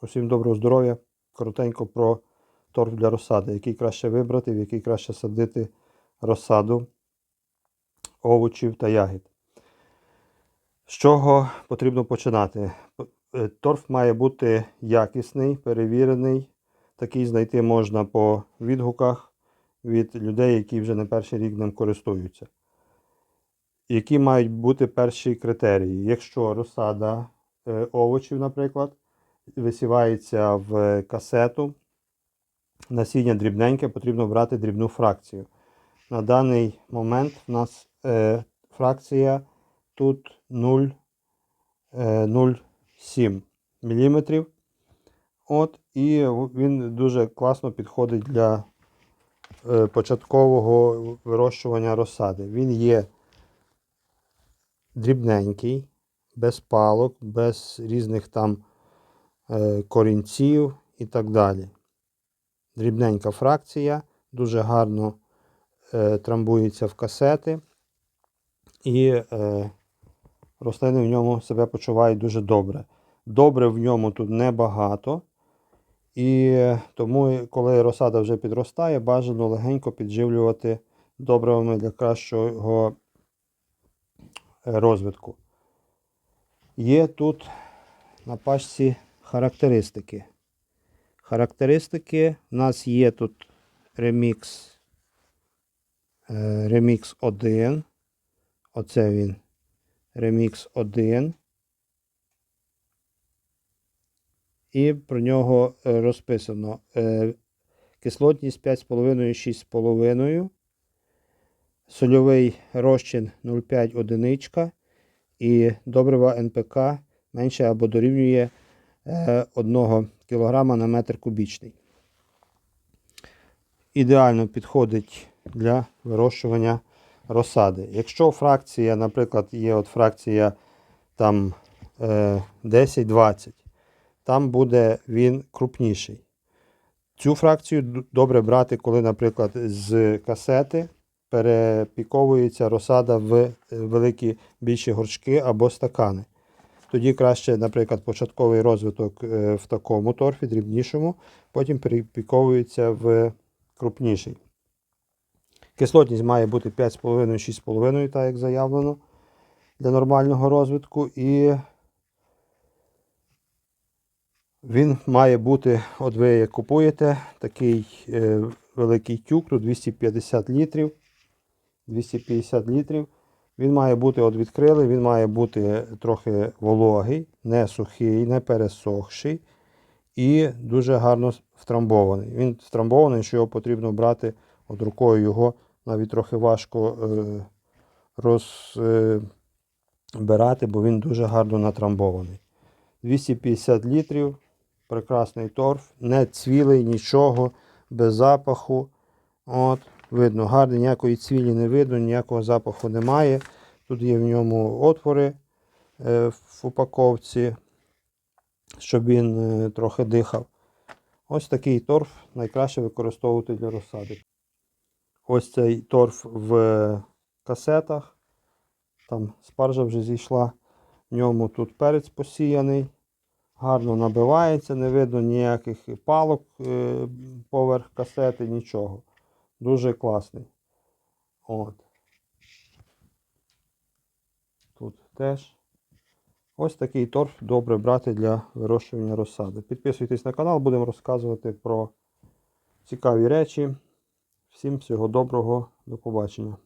Усім доброго здоров'я. Коротенько про торф для розсади, який краще вибрати, в який краще садити розсаду овочів та ягід. З чого потрібно починати? Е, Торф має бути якісний, перевірений. Такий знайти можна по відгуках від людей, які вже не перший рік ним користуються. Які мають бути перші критерії? Якщо розсада е, овочів, наприклад, висівається в касету, насіння дрібненьке, потрібно брати дрібну фракцію. На даний момент в нас е, фракція тут 0, е, 0,7 мм. От, і він дуже класно підходить для е, початкового вирощування розсади. Він є дрібненький, без палок, без різних там корінців і так далі. Дрібненька фракція, дуже гарно е, трамбується в касети, і е, рослини в ньому себе почувають дуже добре. Добре в ньому тут небагато. І тому, коли розсада вже підростає, бажано легенько підживлювати добривами для кращого е, розвитку. Є тут на пачці характеристики. Характеристики у нас є тут ремікс, е, ремікс 1. Оце він. Ремікс 1. І про нього е, розписано е, кислотність 5,5-6,5, сольовий розчин 0,5 одиничка і добрива НПК менше або дорівнює 1 кг на метр кубічний. Ідеально підходить для вирощування розсади. Якщо фракція, наприклад, є от фракція там е, 10-20, там буде він крупніший. Цю фракцію добре брати, коли, наприклад, з касети перепіковується розсада в е, великі більші горшки або стакани. Тоді краще, наприклад, початковий розвиток е, в такому торфі, дрібнішому, потім перепіковується в крупніший. Кислотність має бути 5,5-6,5, так як заявлено, для нормального розвитку. І він має бути, от ви як купуєте, такий е, великий тюк, тут 250 літрів. 250 літрів. Він має бути, от відкрили, він має бути трохи вологий, не сухий, не пересохший і дуже гарно втрамбований. Він втрамбований, що його потрібно брати от рукою його навіть трохи важко е, розбирати, бо він дуже гарно натрамбований. 250 літрів, прекрасний торф, не цвілий, нічого, без запаху. От, Видно, гарний, ніякої цвілі не видно, ніякого запаху немає. Тут є в ньому отвори е, в упаковці, щоб він е, трохи дихав. Ось такий торф найкраще використовувати для розсади. Ось цей торф в касетах. Там спаржа вже зійшла. В ньому тут перець посіяний. Гарно набивається, не видно ніяких палок е, поверх касети, нічого. Дуже класний. От. Тут теж. Ось такий торф добре брати для вирощування розсади. Підписуйтесь на канал, будемо розказувати про цікаві речі. Всім всього доброго, до побачення.